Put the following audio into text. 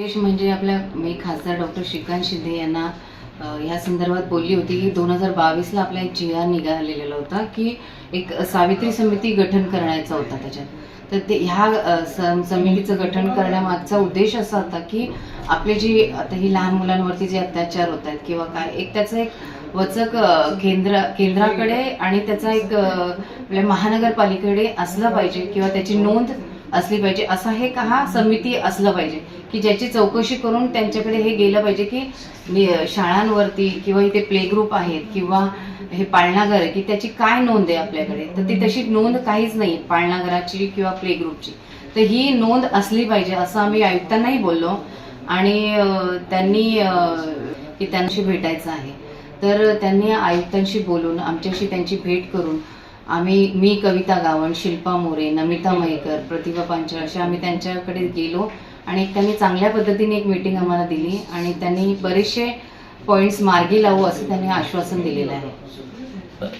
विशेष म्हणजे आपल्या मी खासदार डॉक्टर श्रीकांत शिंदे यांना या संदर्भात बोलली होती की दोन हजार बावीसला आपला एक जी आर निघालेला होता की एक सावित्री समिती गठन करण्याचा होता त्याच्यात. तर ते ह्या सम- समितीचं गठन करण्यामागचा उद्देश असा होता की आपले जी आता ही लहान मुलांवरती जे अत्याचार होत आहेत किंवा काय एक त्याचं एक वचक केंद्र केंद्राकडे आणि त्याचा एक आपल्या महानगरपालिकेकडे असलं पाहिजे किंवा त्याची नोंद असली पाहिजे. असं हे का हा समिती असलं पाहिजे. की ज्याची चौकशी करून त्यांच्याकडे हे गेलं पाहिजे की शाळांवरती किंवा इथे प्ले ग्रुप आहेत किंवा हे पाळणाघर आहे की त्याची काय नोंद आहे आपल्याकडे? तर ती तशी नोंद काहीच नाही पाळणाघराची किंवा प्ले ग्रुपची. तर ही नोंद असली पाहिजे असं आम्ही आयुक्तांनाही बोललो आणि त्यांनी की त्यांची भेटायचं आहे. तर त्यांनी आयुक्तांशी बोलून आमच्याशी त्यांची भेट करून आम्ही मी कविता गावण शिल्पा मोरे नमिता मयेकर प्रतिभा पांचाळ अशा आम्ही त्यांच्याकडे गेलो आणि एक त्यांनी चांगल्या पद्धतीने एक मीटिंग आम्हाला दिली आणि त्यांनी बरेचसे पॉईंट्स मार्गी लावू असं त्यांनी आश्वासन दिलेलं आहे.